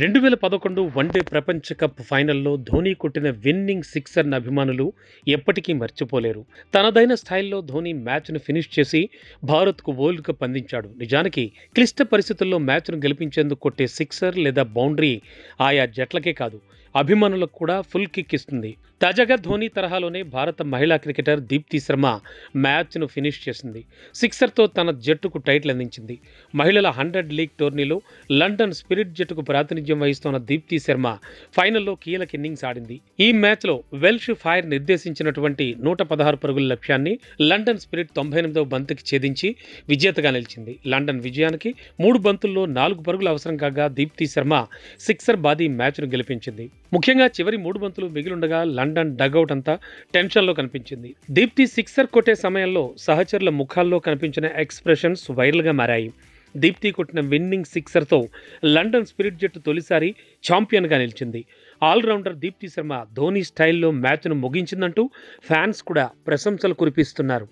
రెండు వేల పదకొండు వన్డే ప్రపంచ కప్ ఫైనల్లో ధోని కొట్టిన విన్నింగ్ సిక్సర్ని అభిమానులు ఎప్పటికీ మర్చిపోలేరు. తనదైన స్థాయిల్లో ధోని మ్యాచ్ను ఫినిష్ చేసి భారత్కు వరల్డ్ కప్ అందించాడు. నిజానికి క్లిష్ట పరిస్థితుల్లో మ్యాచ్ను గెలిపించేందుకు కొట్టే సిక్సర్ లేదా బౌండరీ ఆయా జట్లకే కాదు. అభిమానులకు కూడా ఫుల్ కిక్ ఇస్తుంది. తాజాగా ధోని తరహాలోనే భారత మహిళా క్రికెటర్ దీప్తి శర్మ మ్యాచ్ను ఫినిష్ చేసింది. సిక్సర్తో తన జట్టుకు టైటిల్ అందించింది. మహిళల హండ్రెడ్ లీగ్ టోర్నీలో లండన్ స్పిరిట్ జట్టుకు ప్రాతినిధ్యం వహిస్తున్న దీప్తి శర్మ ఫైనల్లో కీలక ఇన్నింగ్స్ ఆడింది. ఈ మ్యాచ్లో వెల్ష్ ఫైర్ నిర్దేశించినటువంటి నూట పదహారు పరుగుల లక్ష్యాన్ని లండన్ స్పిరిట్ తొంభై ఎనిమిదవ బంతికి ఛేదించి విజేతగా నిలిచింది. లండన్ విజయానికి మూడు బంతుల్లో నాలుగు పరుగులు అవసరం కాగా దీప్తి శర్మ సిక్సర్ బాదీ మ్యాచ్ను గెలిపించింది. ముఖ్యంగా చివరి మూడు బంతులు మిగిలుండగా లండన్ డగౌట్ అంతా టెన్షన్లో కనిపించింది. దీప్తి సిక్సర్ కొట్టే సమయంలో సహచరుల ముఖాల్లో కనిపించిన ఎక్స్ప్రెషన్స్ వైరల్గా మారాయి. దీప్తి కొట్టిన విన్నింగ్ సిక్సర్తో లండన్ స్పిరిట్ జట్టు తొలిసారి ఛాంపియన్గా నిలిచింది. ఆల్రౌండర్ దీప్తి శర్మ ధోని స్టైల్లో మ్యాచ్ను ముగించిందంటూ ఫ్యాన్స్ కూడా ప్రశంసలు కురిపిస్తున్నారు.